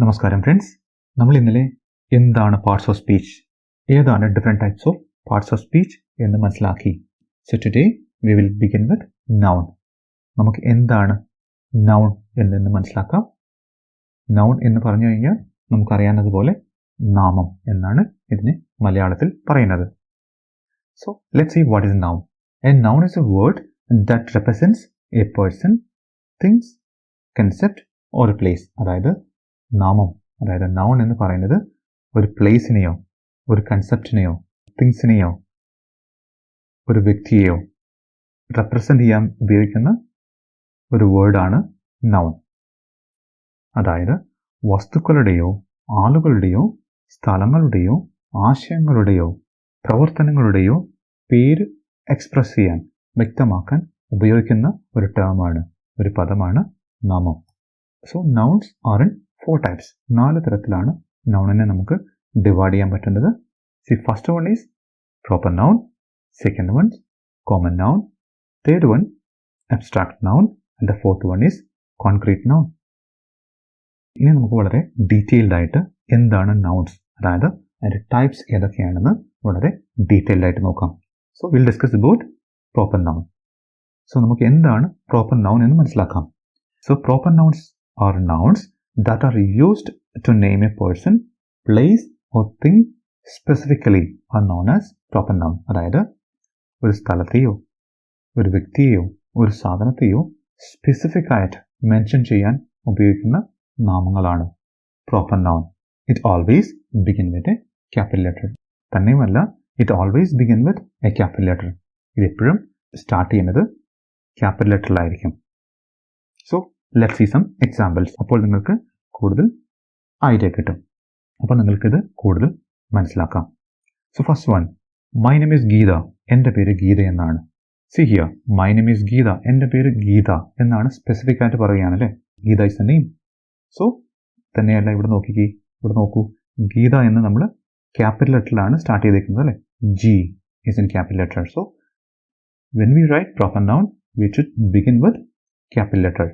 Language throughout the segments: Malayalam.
നമസ്കാരം ഫ്രണ്ട്സ് നമ്മൾ ഇന്നലെ എന്താണ് പാർട്സ് ഓഫ് സ്പീച്ച് ഏതാണ് different types of parts of speech എന്ന് മനസ്സിലാക്കി. So today we will begin with noun നമുക്ക് എന്താണ് നൗൺ എന്നെന്ന് മനസ്സിലാക്കാം. നൗൺ എന്ന് പറഞ്ഞു കഴിഞ്ഞാൽ നമുക്കറിയാവുന്നതുപോലെ നാമം എന്നാണ് ഇതിനെ മലയാളത്തിൽ പറയുന്നത്. So let see what is noun a noun is a word that represents a person things concept or a place അതായത് നാമം അതായത് നൗൺ എന്ന് പറയുന്നത് ഒരു പ്ലേസിനെയോ ഒരു കൺസെപ്റ്റിനെയോ തിങ്സിനെയോ ഒരു വ്യക്തിയെയോ റെപ്രസെന്റ് ചെയ്യാൻ ഉപയോഗിക്കുന്ന ഒരു വേർഡാണ് നൗൺ അതായത് വസ്തുക്കളുടെയോ ആളുകളുടെയോ സ്ഥലങ്ങളുടെയോ ആശയങ്ങളുടെയോ പ്രവർത്തനങ്ങളുടെയോ പേര് എക്സ്പ്രസ് ചെയ്യാൻ വ്യക്തമാക്കാൻ ഉപയോഗിക്കുന്ന ഒരു ടേമാണ് ഒരു പദമാണ് നാമം. So nouns are in four types നാല് തരത്തിലാണ് നൗണിനെ നമുക്ക് ഡിവൈഡ് ചെയ്യാൻ പറ്റുന്നത്. See first one is proper noun second one common noun third one abstract noun and the fourth one is concrete noun ഇനി നമുക്ക് വളരെ ഡീറ്റെയിൽഡ് ആയിട്ട് എന്താണ് നൗൺസ് അതായത് അതിന്റെ ടൈപ്സ് ഏതൊക്കെയാണെന്ന് വളരെ ഡീറ്റെയിൽഡ് ആയിട്ട് നോക്കാം. So will discuss about proper noun so നമുക്ക് എന്താണ് പ്രോപ്പർ നൗൺ എന്ന് മനസ്സിലാക്കാം. So proper nouns are nouns that are used to name a person, place or thing specifically are known as proper noun. അതായത് ഒരു സ്ഥലത്തെയോ ഒരു വ്യക്തിയെയോ ഒരു സാധനത്തെയോ സ്പെസിഫിക് ആയിട്ട് മെൻഷൻ ചെയ്യാൻ ഉപയോഗിക്കുന്ന നാമങ്ങളാണ് proper noun it always begin with a capital letter തന്നെയുമല്ല it always begin with a capital letter ഇത് എപ്പോഴും സ്റ്റാർട്ട് ചെയ്യുന്നത് capital ലെറ്ററിലായിരിക്കും so let see some examples അപ്പോൾ നിങ്ങൾക്ക് കൂടുതൽ ഐഡിയ കിട്ടും. അപ്പോൾ നിങ്ങൾക്കിത് കൂടുതൽ മനസ്സിലാക്കാം. So first one my is Geetha എന്റെ പേര് ഗീത എന്നാണ്. See here my is Geetha എന്റെ പേര് ഗീത എന്നാണ് സ്പെസിഫിക് ആയിട്ട് പറയുകയാണല്ലേ? Geetha is a name so തന്നെയല്ല ഇവിടെ നോക്കിക്കേ ഇവിടെ നോക്കൂ. ഗീത എന്ന് നമ്മൾ ക്യാപിറ്റൽ ലെറ്ററിലാണ് സ്റ്റാർട്ട് ചെയ്തേക്കുന്നത് അല്ലേ? G is in capital letter so when we write proper noun we should begin with capital letter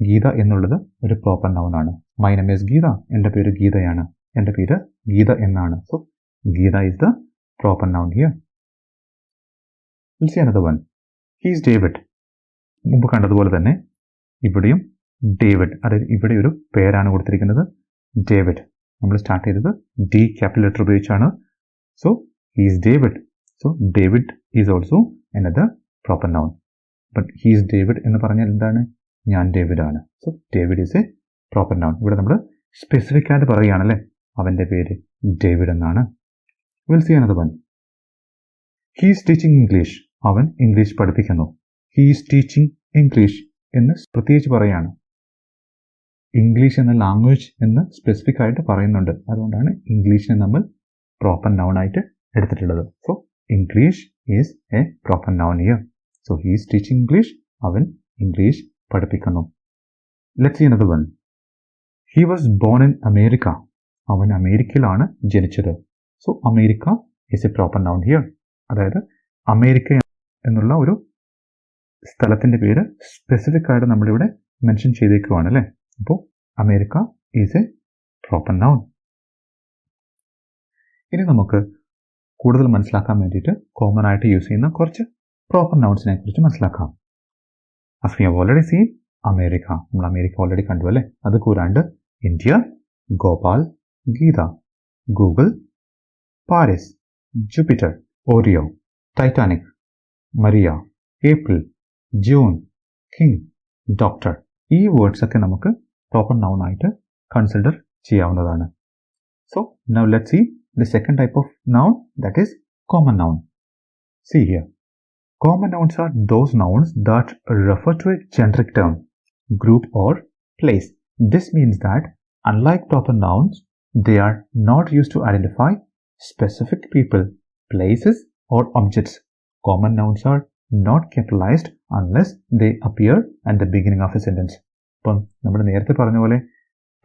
Geetha എന്നുള്ളത് ഒരു പ്രോപ്പർ നൗൺ ആണ്. My name is Geetha. എന്റെ പേര് ഗീതയാണ്. എന്റെ പേര് ഗീത എന്നാണ്. So Geetha is the proper noun here will see another one he's David മുമ്പ് കണ്ടതുപോലെ തന്നെ ഇവിടെയും ഡേവിഡ് അതായത് ഇവിടെ ഒരു പേരാണ് കൊടുത്തിരിക്കുന്നത് ഡേവിഡ് നമ്മൾ സ്റ്റാർട്ട് ചെയ്തത് ഡി ക്യാപിറ്റൽ ലെറ്റർ ഉപയോഗിച്ചാണ്. So he's David so David is also എന്നത് proper noun but he's David എന്ന് പറഞ്ഞാൽ എന്താണ്? ഞാൻ ഡേവിഡ് ആണ് so David is a proper noun ഇവിടെ നമ്മൾ സ്പെസിഫിക് ആയിട്ട് പറയുകയാണല്ലേ? അവന്റെ പേര് ഡേവിഡ് എന്നാണ്. Will see another one he's teaching English അവൻ ഇംഗ്ലീഷ് പഠിപ്പിക്കുന്നു. ഹീസ് ടീച്ചിങ് ഇംഗ്ലീഷ് എന്ന് പ്രത്യേകിച്ച് പറയാണ് ഇംഗ്ലീഷ് എന്ന ലാംഗ്വേജ് എന്ന് സ്പെസിഫിക് ആയിട്ട് പറയുന്നുണ്ട്. അതുകൊണ്ടാണ് ഇംഗ്ലീഷിനെ നമ്മൾ പ്രോപ്പർ നൗൺ ആയിട്ട് എടുത്തിട്ടുള്ളത്. So English is a proper noun here so he's teaching English അവൻ ഇംഗ്ലീഷ് പഠിപ്പിക്കുന്നു. Let see another one he was born in America അവൻ അമേരിക്കയിലാണ് ജനിച്ചത്. So America is a proper noun here അതായത് അമേരിക്ക എന്നുള്ള ഒരു സ്ഥലത്തിന്റെ പേര് സ്പെസിഫിക് ആയിട്ട് നമ്മളിവിടെ മെൻഷൻ ചെയ്തേക്കുവാണ് അല്ലേ? അപ്പോൾ America is a proper noun ഇനി നമുക്ക് കൂടുതൽ മനസ്സിലാക്കാൻ വേണ്ടിയിട്ട് കോമൺ ആയിട്ട് യൂസ് ചെയ്യുന്ന കുറച്ച് പ്രോപ്പർ നൗൺസിനെ കുറിച്ച് മനസ്സിലാക്കാം. As we have already seen America നമ്മൾ അമേരിക്ക ഓൾറെഡി കണ്ടു അല്ലേ? അത് കൂടാണ്ട് India Gopal Geetha Google Paris Jupiter Oreo Titanic Maria April June king doctor. ഈ വേർഡ്സ് ഒക്കെ നമുക്ക് പ്രോപ്പർ നൗൺ ആയിട്ട് കൺസിഡർ ചെയ്യാവുന്നതാണ്. So now let see the second type of noun that is common noun see here Common nouns are those nouns that refer to a generic term, group, or place. This means that, unlike proper nouns, they are not used to identify specific people, places, or objects. Common nouns are not capitalized unless they appear at the beginning of a sentence. ഇപ്പം നമ്മൾ നേരത്തെ പറഞ്ഞ പോലെ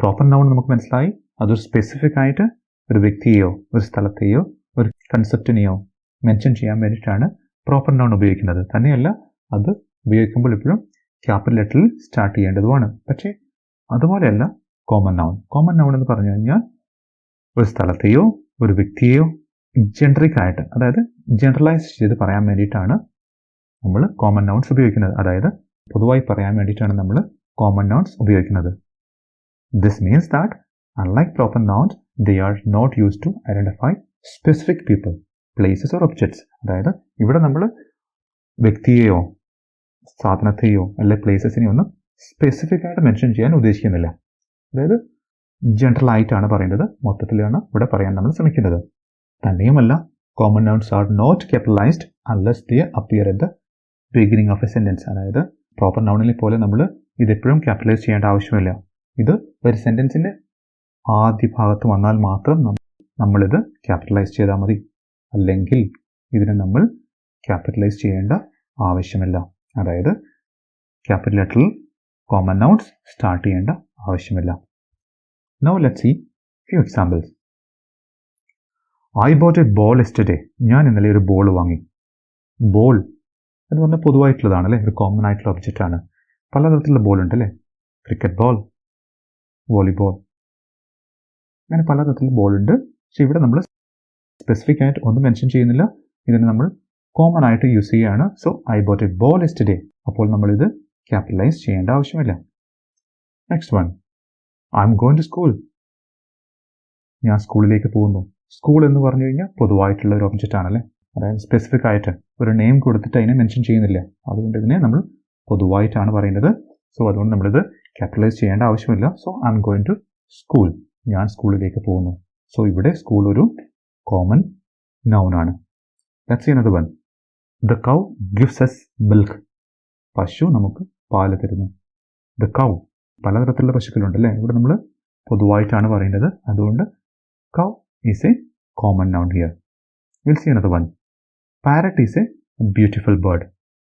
പ്രോപ്പർ നൗൺ നമുക്ക് മനസ്സിലായി അതൊരു സ്പെസിഫിക് ആയിട്ട് ഒരു വ്യക്തിയെയോ ഒരു സ്ഥലത്തെയോ ഒരു കൺസെപ്റ്റിനെയോ മെൻഷൻ ചെയ്യാൻ വേണ്ടിയിട്ടാണ് പ്രോപ്പർ നൗൺ ഉപയോഗിക്കുന്നത്. തന്നെയല്ല അത് ഉപയോഗിക്കുമ്പോൾ എപ്പോഴും ക്യാപിറ്റൽ ലെറ്ററിൽ സ്റ്റാർട്ട് ചെയ്യേണ്ടതുമാണ്. പക്ഷേ അതുപോലെയല്ല കോമൺ നൗൺ കോമൺ നൗൺ എന്ന് പറഞ്ഞു കഴിഞ്ഞാൽ ഒരു സ്ഥലത്തെയോ ഒരു വ്യക്തിയെയോ ജനറിക് ആയിട്ട് അതായത് ജനറലൈസ് ചെയ്ത് പറയാൻ വേണ്ടിയിട്ടാണ് നമ്മൾ കോമൺ നൗൺസ് ഉപയോഗിക്കുന്നത്. അതായത് പൊതുവായി പറയാൻ വേണ്ടിയിട്ടാണ് നമ്മൾ കോമൺ നൗൺസ് ഉപയോഗിക്കുന്നത്. This means that unlike proper nouns they are not use to identify specific people places or objects അതായത് ഇവിടെ നമ്മൾ വ്യക്തിയെയോ സാധനത്തെയോ അല്ലെ പ്ലേസസിനെയോ ഒന്നും സ്പെസിഫിക് ആയിട്ട് മെൻഷൻ ചെയ്യാൻ ഉദ്ദേശിക്കുന്നില്ല. അതായത് ജനറൽ ആയിട്ടാണ് പറയുന്നത് മൊത്തത്തിലാണ് ഇവിടെ പറയാൻ നമ്മൾ ശ്രമിക്കുന്നത്. തന്നെയുമല്ല common nouns are not capitalized unless they appear at the beginning of a sentence അതായത് പ്രോപ്പർ നൗണിനെ പോലെ നമ്മൾ ഇതെപ്പോഴും ക്യാപിറ്റലൈസ് ചെയ്യേണ്ട ആവശ്യമില്ല. ഇത് ഒരു സെന്റൻസിന്റെ ആദ്യ ഭാഗത്ത് വന്നാൽ മാത്രം നമ്മളിത് ക്യാപിറ്റലൈസ് ചെയ്താൽ മതി. അല്ലെങ്കിൽ ഇതിനെ നമ്മൾ ക്യാപിറ്റലൈസ് ചെയ്യേണ്ട ആവശ്യമില്ല. അതായത് ക്യാപിറ്റൽ ലെറ്ററിൽ കോമൺ നൗൺസ് സ്റ്റാർട്ട് ചെയ്യേണ്ട ആവശ്യമില്ല. Now let see few examples I bought a ball yesterday ഞാൻ ഇന്നലെ ഒരു ബോൾ വാങ്ങി. ബോൾ എന്ന് പറഞ്ഞാൽ പൊതുവായിട്ടുള്ളതാണ് അല്ലേ ഒരു കോമൺ ആയിട്ടുള്ള ഒബ്ജക്റ്റ് ആണ്. പലതരത്തിലുള്ള ബോൾ ഉണ്ട് അല്ലേ ക്രിക്കറ്റ് ബോൾ വോളിബോൾ അങ്ങനെ പലതരത്തിലുള്ള ബോൾ ഉണ്ട്. പക്ഷെ ഇവിടെ നമ്മൾ സ്പെസിഫിക് ആയിട്ട് ഒന്നും മെൻഷൻ ചെയ്യുന്നില്ല. ഇതിന് നമ്മൾ കോമൺ ആയിട്ട് യൂസ് ചെയ്യുകയാണ്. So I bought a ball yesterday അപ്പോൾ നമ്മൾ ഇത് ക്യാപിറ്റലൈസ് ചെയ്യേണ്ട ആവശ്യമില്ല. Next one I am going to school ഞാൻ സ്കൂളിലേക്ക് പോകുന്നു. സ്കൂൾ എന്ന് പറഞ്ഞു കഴിഞ്ഞാൽ പൊതുവായിട്ടുള്ള ഒരു ഒബ്ജക്റ്റ് ആണല്ലേ? അതായത് സ്പെസിഫിക് ആയിട്ട് ഒരു നെയിം കൊടുത്തിട്ട് അതിനെ മെൻഷൻ ചെയ്യുന്നില്ല. അതുകൊണ്ട് ഇതിനെ നമ്മൾ പൊതുവായിട്ടാണ് പറയുന്നത്. സോ അതുകൊണ്ട് നമ്മളിത് ക്യാപിറ്റലൈസ് ചെയ്യേണ്ട ആവശ്യമില്ല. So I am going to school ഞാൻ സ്കൂളിലേക്ക് പോകുന്നു. സോ ഇവിടെ സ്കൂൾ ഒരു കോമൺ നൗൺ ആണ്. Let's another one the cow gives us milk പശു നമുക്ക് പാൽ തരുന്നു. ദ കൗ പലതരത്തിലുള്ള പശുക്കളുണ്ട് അല്ലേ? ഇവിടെ നമ്മൾ പൊതുവായിട്ടാണ് പറയേണ്ടത്. അതുകൊണ്ട് cow is a common noun here will see another one parrot is a beautiful bird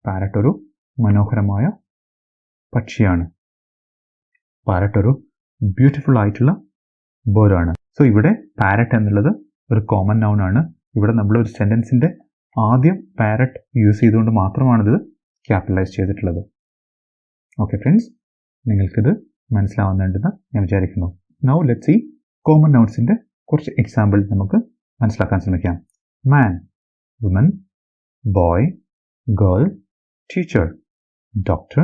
parrot ഒരു മനോഹരമായ പക്ഷിയാണ്. പാരറ്റ് ഒരു ബ്യൂട്ടിഫുൾ ആയിട്ടുള്ള ബേർഡാണ് സോ ഇവിടെ പാരറ്റ് എന്നുള്ളത് ഒരു കോമൺ നൗൺ ആണ്. ഇവിടെ നമ്മൾ ഒരു സെന്റൻസിന്റെ ആദ്യം പാരറ്റ് യൂസ് ചെയ്തുകൊണ്ട് മാത്രമാണിത് ക്യാപിറ്റലൈസ് ചെയ്തിട്ടുള്ളത്. ഓക്കെ ഫ്രണ്ട്സ് നിങ്ങൾക്കിത് മനസ്സിലാവുന്നുണ്ടെന്ന് ഞാൻ വിചാരിക്കുന്നു. നൗ ലെറ്റ് സി കോമൺ നൗൺസിന്റെ കുറച്ച് എക്സാമ്പിൾ നമുക്ക് മനസ്സിലാക്കാൻ ശ്രമിക്കാം. Man woman boy girl teacher doctor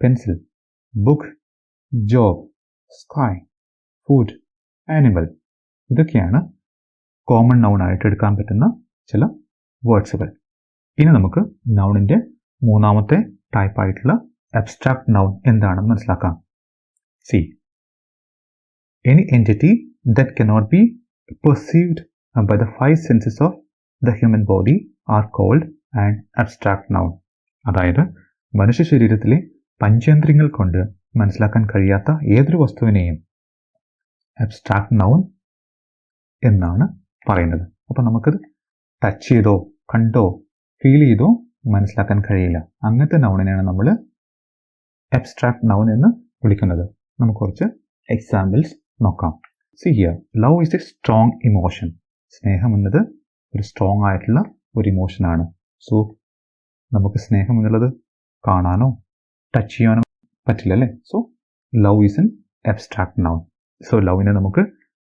pencil book job sky food animal ഇതൊക്കെയാണ് കോമൺ നൗൺ ആയിട്ട് എടുക്കാൻ പറ്റുന്ന ചില വേർഡ്സുകൾ ഇനി നമുക്ക് നൗണിന്റെ മൂന്നാമത്തെ ടൈപ്പ് ആയിട്ടുള്ള അബ്സ്ട്രാക്ട് നൗൺ എന്താണെന്ന് മനസ്സിലാക്കാം. See any entity that cannot be perceived by the five senses of the human body are called and abstract noun അതായത് മനുഷ്യ ശരീരത്തിലെ പഞ്ചേന്ദ്രിയങ്ങൾ കൊണ്ട് മനസ്സിലാക്കാൻ കഴിയാത്ത ഏതൊരു വസ്തുവിനെയും അബ്സ്ട്രാക്ട് നൗൺ എന്നാണ് പറയുന്നത്. അപ്പോൾ നമുക്കത് ടച്ച് ചെയ്തോ കണ്ടോ ഫീൽ ചെയ്തോ മനസ്സിലാക്കാൻ കഴിയില്ല. അങ്ങനത്തെ നൗണിനെയാണ് നമ്മൾ അബ്സ്ട്രാക്ട് നൗൺ എന്ന് വിളിക്കുന്നത്. നമുക്ക് കുറച്ച് എക്സാമ്പിൾസ് നോക്കാം. See here love is a strong emotion സ്നേഹം എന്നത് ഒരു സ്ട്രോങ് ആയിട്ടുള്ള ഒരു ഇമോഷനാണ് സോ നമുക്ക് സ്നേഹം എന്നുള്ളത് കാണാനോ ടച്ച് ചെയ്യാനോ പറ്റില്ല അല്ലേ so love is an abstract noun so ലവിനെ നമുക്ക്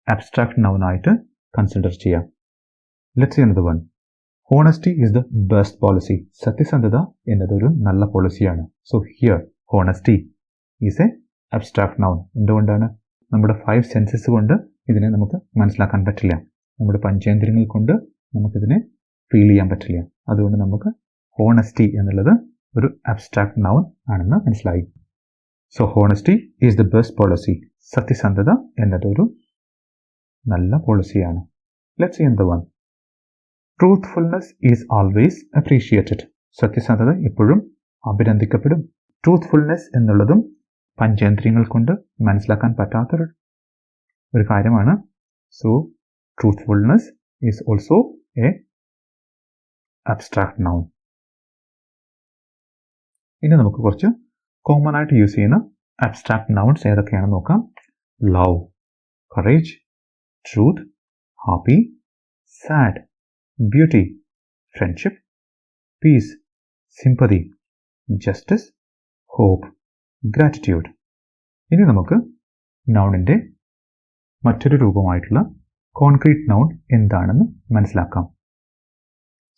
അബ്സ്ട്രാക്ട് നൗൺ ആയിട്ട് കൺസിഡർ ചെയ്യാം. ലെറ്റ്സ് എന്നത് one honesty is the best policy സത്യസന്ധത എന്നത് ഒരു നല്ല പോളിസിയാണ് so here honesty is a abstract noun എന്തുകൊണ്ടാണ്? നമ്മുടെ ഫൈവ് സെൻസസ് കൊണ്ട് ഇതിനെ നമുക്ക് മനസ്സിലാക്കാൻ പറ്റില്ല. നമ്മുടെ പഞ്ചേന്ദ്രിയങ്ങൾ കൊണ്ട് നമുക്കിതിനെ ഫീൽ ചെയ്യാൻ പറ്റില്ല. അതുകൊണ്ട് നമുക്ക് ഹോണസ്റ്റി എന്നുള്ളത് ഒരു അബ്സ്ട്രാക്ട് നൗൺ ആണെന്ന് മനസ്സിലായി. So honesty is the best policy സത്യസന്ധത എന്നതൊരു നല്ല പോളിസിയാണ് ലെറ്റ്സ് എന്ത് one truthfulness is always appreciated സത്യസന്ധത എപ്പോഴും അഭിനന്ദിക്കപ്പെടും. ട്രൂത്ത്ഫുൾനെസ് എന്നുള്ളതും പഞ്ചേന്ദ്രിയങ്ങൾ കൊണ്ട് മനസ്സിലാക്കാൻ പറ്റാത്തൊരു ഒരു കാര്യമാണ്. So truthfulness is also a abstract noun ഇനി നമുക്ക് കുറച്ച് കോമൺ ആയിട്ട് യൂസ് ചെയ്യുന്ന അബ്സ്ട്രാക്ട് നൗൺസ് ഏതൊക്കെയാണെന്ന് നോക്കാം. Love courage truth happy, sad, beauty, friendship, peace, sympathy, justice, hope, gratitude. ഇനി നമുക്ക് നൗണിന്റെ മറ്റൊരു രൂപമായിട്ടുള്ള കോൺക്രീറ്റ് നൗൺ എന്താണെന്ന് മനസ്സിലാക്കാം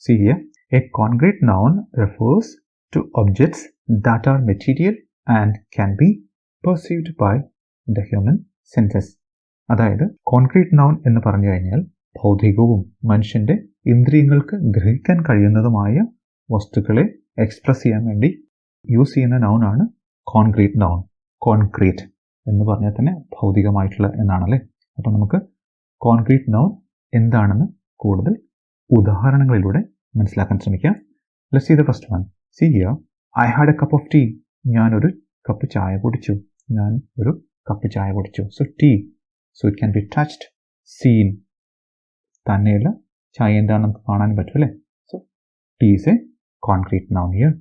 see here a concrete noun refers to objects that are material and can be perceived by the human senses അതായത് കോൺക്രീറ്റ് നൗൺ എന്ന് പറഞ്ഞു കഴിഞ്ഞാൽ ഭൗതികവും മനുഷ്യന്റെ ഇന്ദ്രിയങ്ങൾക്ക് ഗ്രഹിക്കാൻ കഴിയുന്നതുമായ വസ്തുക്കളെ എക്സ്പ്രസ് ചെയ്യാൻ വേണ്ടി യൂസ് ചെയ്യുന്ന നൗണാണ് കോൺക്രീറ്റ് നൗൺ കോൺക്രീറ്റ് എന്ന് പറഞ്ഞാൽ തന്നെ ഭൗതികമായിട്ടുള്ള എന്നാണല്ലേ? അപ്പോൾ നമുക്ക് കോൺക്രീറ്റ് നൗൺ എന്താണെന്ന് കൂടുതൽ ഉദാഹരണങ്ങളിലൂടെ മനസ്സിലാക്കാൻ ശ്രമിക്കാം. ലെറ്റ് ചെയ്ത് first one see here I had a cup of tea ഞാനൊരു കപ്പ് ചായ കുടിച്ചു. ഞാൻ ഒരു കപ്പ് ചായ കുടിച്ചു. So tea so it can be touched seen തന്നെയുള്ള ചായ എന്താണെന്ന് നമുക്ക് കാണാൻ പറ്റും അല്ലേ? So tea is a concrete noun here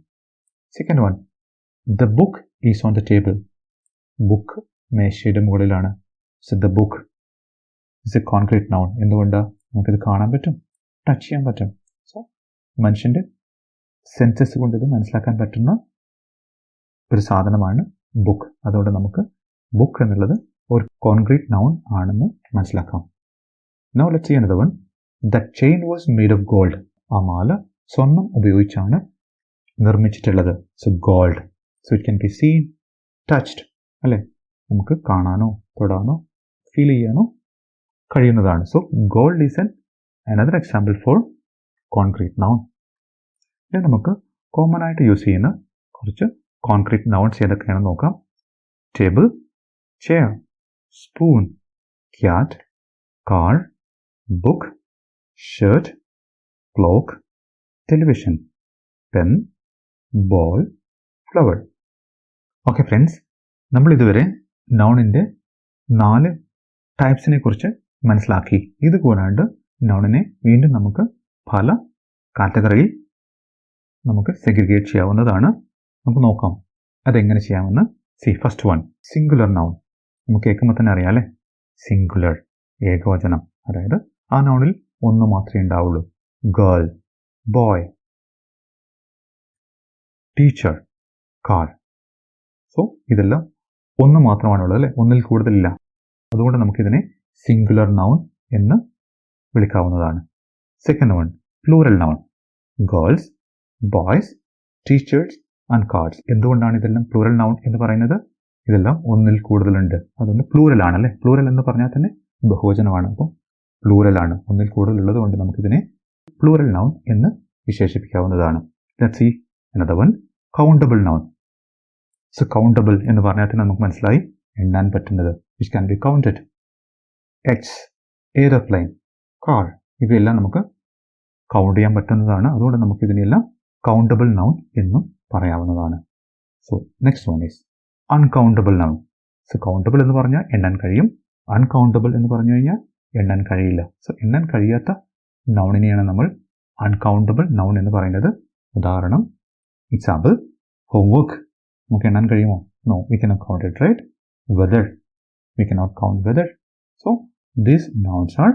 second one the book is on the table book മേശയുടെ മുകളിലാണ്. So the book is a concrete noun എന്തുകൊണ്ടാണ് നമുക്കിത് കാണാൻ പറ്റും. ടച്ച് ചെയ്യാൻ പറ്റും. സോ മനുഷ്യന്റെ സെൻസസ് കൊണ്ട് ഇത് മനസ്സിലാക്കാൻ പറ്റുന്ന ഒരു സാധനമാണ് ബുക്ക് അതുകൊണ്ട് നമുക്ക് ബുക്ക് എന്നുള്ളത് ഒരു കോൺക്രീറ്റ് നൗൺ ആണെന്ന് മനസ്സിലാക്കാം. നൗ ലെറ്റ് ചെയ്യുന്നത് one the chain was made of gold ആ മാല സ്വർണം ഉപയോഗിച്ചാണ് നിർമ്മിച്ചിട്ടുള്ളത്. So gold so it can be seen touched അല്ലേ? നമുക്ക് കാണാനോ തൊടാനോ ഫീൽ ചെയ്യാനോ കഴിയുന്നതാണ്. So gold is an another example for concrete noun ഇനി നമുക്ക് കോമൺ ആയിട്ട് യൂസ് ചെയ്യുന്ന കുറച്ച് കോൺക്രീറ്റ് നൗൺസ് ഏതൊക്കെയാണെന്ന് നോക്കാം. Table chair spoon cat, car, book, shirt, clock, television, pen, ball, flower. Okay friends നമ്മൾ ഇതുവരെ നൗണിന്റെ നാല് ടൈപ്സിനെ കുറിച്ച് മനസ്സിലാക്കി. ഇത് കൂടാണ്ട് നൗണിനെ വീണ്ടും നമുക്ക് പല കാറ്റഗറിയിൽ നമുക്ക് സെഗ്രിഗേറ്റ് ചെയ്യാവുന്നതാണ്. നമുക്ക് നോക്കാം. അതെങ്ങനെ ചെയ്യാമെന്ന്. See first one singular noun നമുക്ക് കേൾക്കുമ്പോൾ തന്നെ അറിയാം അല്ലേ? സിംഗുലർ ഏകവചനം. അതായത് ആ നോണിൽ ഒന്ന് മാത്രമേ ഉണ്ടാവുള്ളൂ. Girl boy teacher car so ഇതെല്ലാം ഒന്ന് മാത്രമാണുള്ളത് അല്ലേ? ഒന്നിൽ കൂടുതലില്ല. അതുകൊണ്ട് നമുക്കിതിനെ സിംഗുലർ നൗൺ എന്ന് വിളിക്കാവുന്നതാണ്. Second one plural noun girls boys teachers and cards എന്തുകൊണ്ടാണ് ഇതെല്ലാം പ്ലൂറൽ നൗൺ എന്ന് പറയുന്നത്? ഇതെല്ലാം ഒന്നിൽ കൂടുതലുണ്ട്. അതുകൊണ്ട് പ്ലൂറൽ ആണല്ലേ? പ്ലൂരൽ എന്ന് പറഞ്ഞാൽ തന്നെ ബഹുവചനമാണ്. അപ്പം പ്ലൂറൽ ആണ്. ഒന്നിൽ കൂടുതൽ ഉള്ളത് കൊണ്ട് നമുക്കിതിനെ പ്ലൂരൽ നൗൺ എന്ന് വിശേഷിപ്പിക്കാവുന്നതാണ്. See one countable noun so countable എന്ന് പറഞ്ഞാൽ തന്നെ നമുക്ക് മനസ്സിലായി എണ്ണാൻ പറ്റുന്നത്. Which can be counted ex airplane car ഇവയെല്ലാം നമുക്ക് കൗണ്ട് ചെയ്യാൻ പറ്റുന്നതാണ്. അതുകൊണ്ട് നമുക്ക് ഇതിനെല്ലാം കൗണ്ടബിൾ നൗൺ എന്നും പറയാവുന്നതാണ്. So next one is uncountable ആണ് സോ കൗണ്ടബിൾ എന്ന് പറഞ്ഞാൽ എണ്ണാൻ കഴിയും. അൺകൗണ്ടബിൾ എന്ന് പറഞ്ഞു കഴിഞ്ഞാൽ എണ്ണാൻ കഴിയില്ല. സോ എണ്ണാൻ കഴിയാത്ത നൗണിനെയാണ് നമ്മൾ അൺകൗണ്ടബിൾ നൗൺ എന്ന് പറയുന്നത്. ഉദാഹരണം എക്സാമ്പിൾ ഹോംവർക്ക് നമുക്ക് എണ്ണാൻ കഴിയുമോ? No we cannot count it right weather we cannot count weather so these nouns are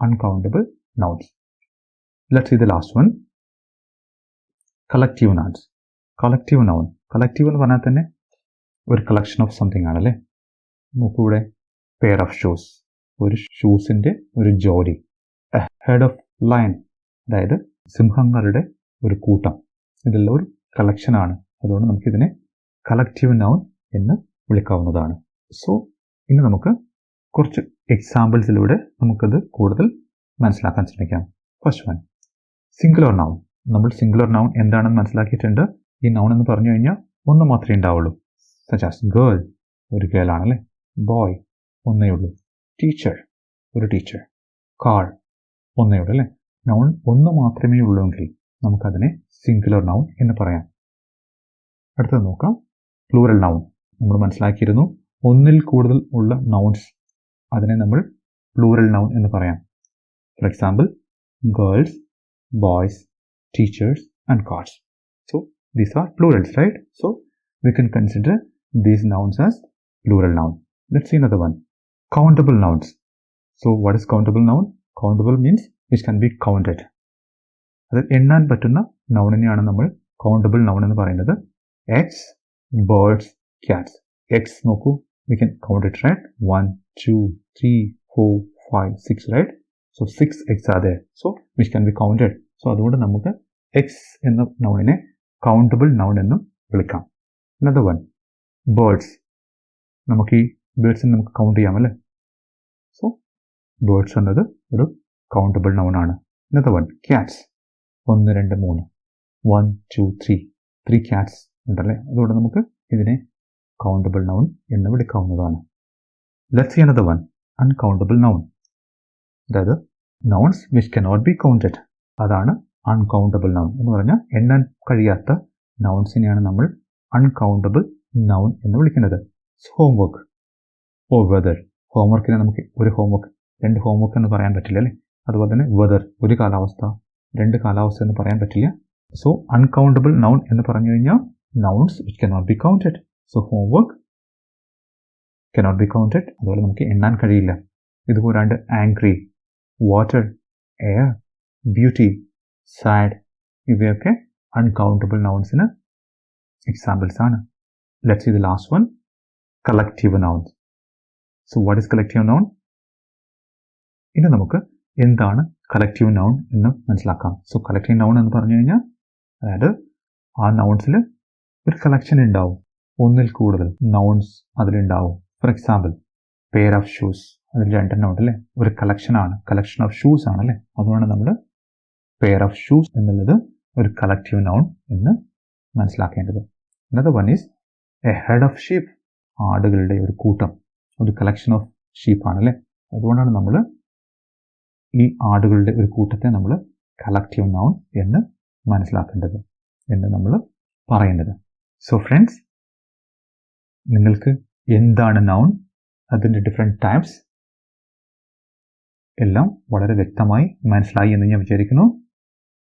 uncountable nouns let see the last one collective nouns collective noun collective എന്ന് പറഞ്ഞാൽ തന്നെ ഒരു കളക്ഷൻ ഓഫ് സംതിങ് ആണല്ലേ? നോക്കൂടെ. പെയർ ഓഫ് ഷൂസ് ഒരു ഷൂസിന്റെ ഒരു ജോലി ഹെഡ് ഓഫ് ലയൺ അതായത് സിംഹങ്ങളുടെ ഒരു കൂട്ടം. ഇതെല്ലാം ഒരു കളക്ഷനാണ് അതുകൊണ്ട് നമുക്കിതിനെ കളക്റ്റീവ് നൗൺ എന്ന് വിളിക്കാവുന്നതാണ്. സോ ഇനി നമുക്ക് കുറച്ച് എക്സാമ്പിൾസിലൂടെ നമുക്കത് കൂടുതൽ മനസ്സിലാക്കാൻ ശ്രമിക്കാം. ഫസ്റ്റ് വൺ സിംഗുലർ നൗൺ നമ്മൾ സിംഗുലർ നൗൺ എന്താണെന്ന് മനസ്സിലാക്കിയിട്ടുണ്ട്? ഈ നൗൺ എന്ന് പറഞ്ഞു കഴിഞ്ഞാൽ ഒന്ന് മാത്രമേ ഉണ്ടാവുള്ളൂ. സജാസ് ഗേൾ ഒരു ഗേൾ ആണല്ലേ? ബോയ് ഒന്നേ ഉള്ളൂ. ടീച്ചർ ഒരു ടീച്ചർ കാൾ ഒന്നേ ഉള്ളൂ അല്ലേ? നൗൺ ഒന്ന് മാത്രമേ ഉള്ളൂവെങ്കിൽ നമുക്കതിനെ സിംഗുലർ നൗൺ എന്ന് പറയാം. അടുത്തത് നോക്കാം. പ്ലൂറൽ നൗൺ നമ്മൾ മനസ്സിലാക്കിയിരുന്നു. ഒന്നിൽ കൂടുതൽ ഉള്ള നൗൺസ് അതിനെ നമ്മൾ പ്ലൂറൽ നൗൺ എന്ന് പറയാം. For example girls boys teachers and cars so these are plurals right so we can consider these nouns as plural noun. Let's see another one. Countable nouns. So what is countable noun? Countable means which can be counted. അത് എണ്ണാൻ പറ്റുന്ന നൗണിനെയാണ് നമ്മൾ കൗണ്ടബിൾ നൗൺ എന്ന് പറയുന്നത് എക്സ് ബേർഡ്സ് ക്യാറ്റ്സ് എക്സ് നോക്കൂ we can count it right 1 2 3 4 5 6 right so 6 eggs are there so which can be counted so അതുകൊണ്ട് നമുക്ക് എക്സ് എന്ന നൗണിനെ കൗണ്ടബിൾ നൗൺ എന്നും വിളിക്കാം another one ബേർഡ്സ് നമുക്ക് ഈ ബേർഡ്സിനെ നമുക്ക് കൗണ്ട് ചെയ്യാം അല്ലേ? സോ ബേർഡ്സ് എന്നത് ഒരു കൗണ്ടബിൾ നൗൺ ആണ്. ഇന്നത്തെ വൺ ക്യാറ്റ്സ് ഒന്ന് രണ്ട് മൂന്ന്. One two three three cats ഉണ്ടല്ലേ? അതുകൊണ്ട് നമുക്ക് ഇതിനെ കൗണ്ടബിൾ നൗൺ എന്ന് വിളിക്കാവുന്നതാണ്. Let's see another one uncountable noun അതായത് nouns which can not be counted അതാണ് അൺകൗണ്ടബിൾ നൗൺ എന്ന് പറഞ്ഞാൽ എണ്ണാൻ കഴിയാത്ത നൗൺസിനെയാണ് നമ്മൾ അൺകൗണ്ടബിൾ നൗൺ എന്ന് വിളിക്കുന്നത്. ഹോംവർക്ക് ഓ വെതർ ഹോംവർക്കിനെ നമുക്ക് ഒരു ഹോംവർക്ക് രണ്ട് ഹോംവർക്ക് എന്ന് പറയാൻ പറ്റില്ല അല്ലേ? അതുപോലെ തന്നെ വെതർ ഒരു കാലാവസ്ഥ രണ്ട് കാലാവസ്ഥ എന്ന് പറയാൻ പറ്റില്ല. സോ അൺകൗണ്ടബിൾ നൗൺ എന്ന് പറഞ്ഞു കഴിഞ്ഞാൽ nouns it cannot be counted so homework cannot be counted അതുപോലെ നമുക്ക് എണ്ണാൻ കഴിയില്ല. ഇതുകൂടാണ്ട് angry water air beauty sad ഇവയൊക്കെ അൺകൗണ്ടബിൾ നൗൺസിന് എക്സാമ്പിൾസ് ആണ്. Let's see the last one. Collective nouns so what is collective noun ഇനി നമുക്ക് എന്താണ് കളക്റ്റീവ് നൗൺ എന്ന് മനസ്സിലാക്കാം. സോ കളക്റ്റീവ് നൗൺ എന്ന് പറഞ്ഞു കഴിഞ്ഞാൽ അതായത് ആ നൗൺസിൽ ഒരു കളക്ഷൻ ഉണ്ടാവും. ഒന്നിൽ കൂടുതൽ nouns അതിലുണ്ടാവും. For example pair of shoes അതിൽ രണ്ടെണ്ണം ഉണ്ട് അല്ലേ ഒരു കളക്ഷനാണ് കളക്ഷൻ ഓഫ് ഷൂസ് ആണ് അല്ലേ അതുകൊണ്ട് നമ്മൾ പെയർ ഓഫ് ഷൂസ് എന്നുള്ളത് ഒരു കളക്റ്റീവ് നൗൺ എന്ന് മനസ്സിലാക്കേണ്ടത്. Another one is a herd of sheep ആടുകളുടെ ഒരു കൂട്ടം. ഒരു കളക്ഷൻ ഓഫ് ഷീപ്പ് ആണല്ലേ? അതുകൊണ്ടാണ് നമ്മൾ ഈ ആടുകളുടെ ഒരു കൂട്ടത്തെ നമ്മൾ കളക്റ്റീവ് നൗൺ എന്ന് മനസ്സിലാക്കേണ്ടത് എന്ന് നമ്മൾ പറയേണ്ടത്. സോ ഫ്രണ്ട്സ് നിങ്ങൾക്ക് എന്താണ് നൗൺ അതിന്റെ ഡിഫറെന്റ് ടൈപ്സ് എല്ലാം വളരെ വ്യക്തമായി മനസ്സിലായി എന്ന് ഞാൻ വിചാരിക്കുന്നു.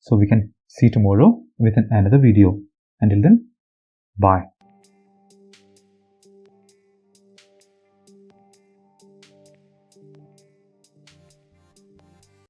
So we can see tomorrow with another video and till then bye